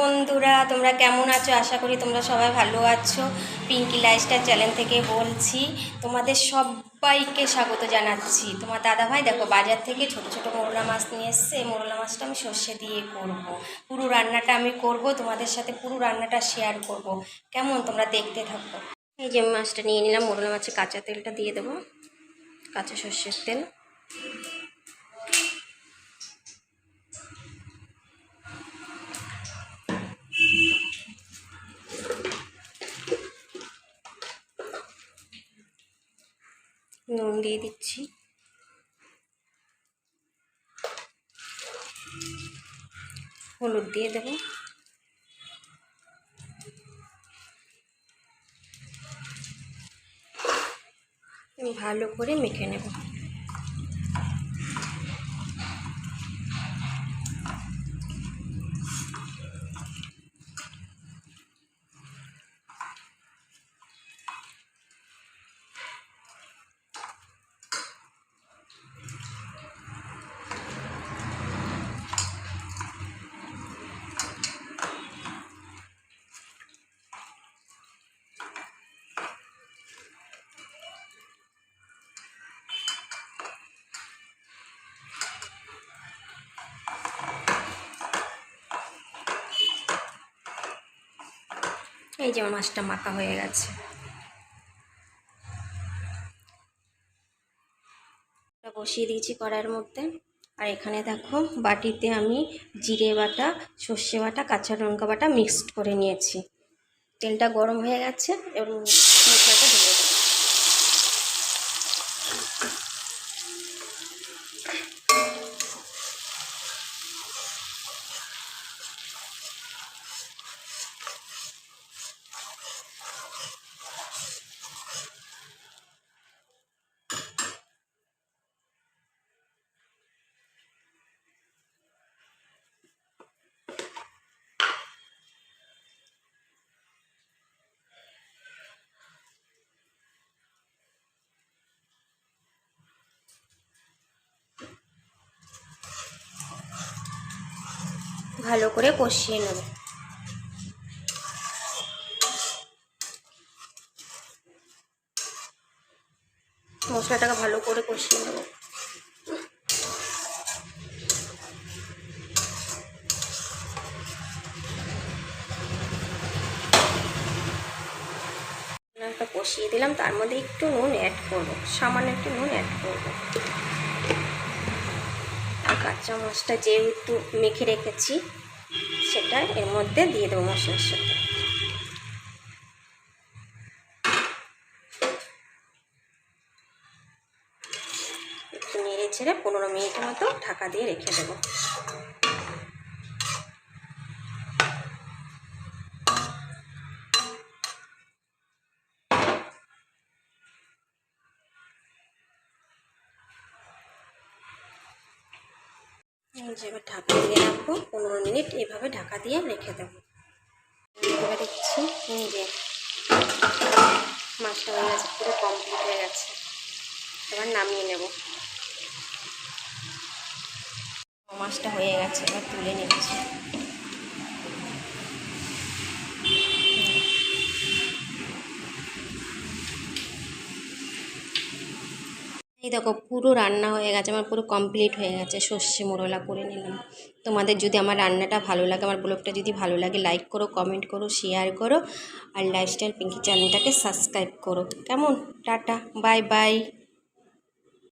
বন্ধুরা, তোমরা কেমন আছো? আশা করি তোমরা সবাই ভালো আছো। পিঙ্কি লাইফস্টাইল চ্যানেল থেকে বলছি, তোমাদের সবাইকে স্বাগত জানাচ্ছি। তোমার দাদা ভাই দেখো, বাজার থেকে ছোট ছোট মোরলা মাছ নিয়ে এসছে। এই মোরলা মাছটা আমি সর্ষে দিয়ে করব। পুরো রান্নাটা আমি করব, তোমাদের সাথে পুরো রান্নাটা শেয়ার করব। কেমন? তোমরা দেখতে থাকো। এই যে মাছটা নিয়ে নিলাম, মোরলা মাছে কাঁচা তেলটা দিয়ে দেবো। কাঁচা সর্ষের তেল। নুন দিয়ে দিচ্ছি। হলুদ দিয়ে দেবো। ভালো করে মেখে নেব। এই যে আমার মাছটা মাখা হয়ে গেছে। বসিয়ে দিয়েছি কড়াইয়ের মধ্যে। আর এখানে দেখো, বাটিতে আমি জিরে বাটা, সর্ষে বাটা, কাঁচা লঙ্কা বাটা মিক্সড করে নিয়েছি। তেলটা গরম হয়ে গেছে এবং ভালো করে কষিয়ে নেব। মশলাটাকে ভালো করে কষিয়ে নেব। কষিয়ে দিলাম, তার মধ্যে একটু নুন অ্যাড করব। সামান্য একটু নুন অ্যাড করব। কাঁচা মাছটা যেহেতু মেখে রেখেছি, সেটা এর মধ্যে দিয়ে দেবো মশলার সাথে। একটু নেড়ে ছেড়ে পনেরো মিনিট মতো ঢাকা দিয়ে রেখে দেবো। যে এবার ঢাকা দিয়ে রাখব, পনেরো মিনিট এভাবে ঢাকা দিয়ে রেখে দেবো। এবার দেখছি নিজে মাছটা হয়ে গেছে পুরো কমপ্লিট হয়ে গেছে। এবার নামিয়ে নেব। মাছটা হয়ে গেছে, এবার তুলে নিচ্ছি। দেখো পুরো রান্না হয়ে গেছে, আমার পুরো কমপ্লিট হয়ে গেছে। সর্ষে মোরলা করে নিলাম। তোমাদের যদি আমার রান্নাটা ভালো লাগে, আমার ব্লগটা যদি ভালো লাগে লাইক করো কমেন্ট করো শেয়ার করো, আর লাইফস্টাইল পিঙ্কি চ্যানেলটাকে সাবস্ক্রাইব করো। কেমন? Tata bye bye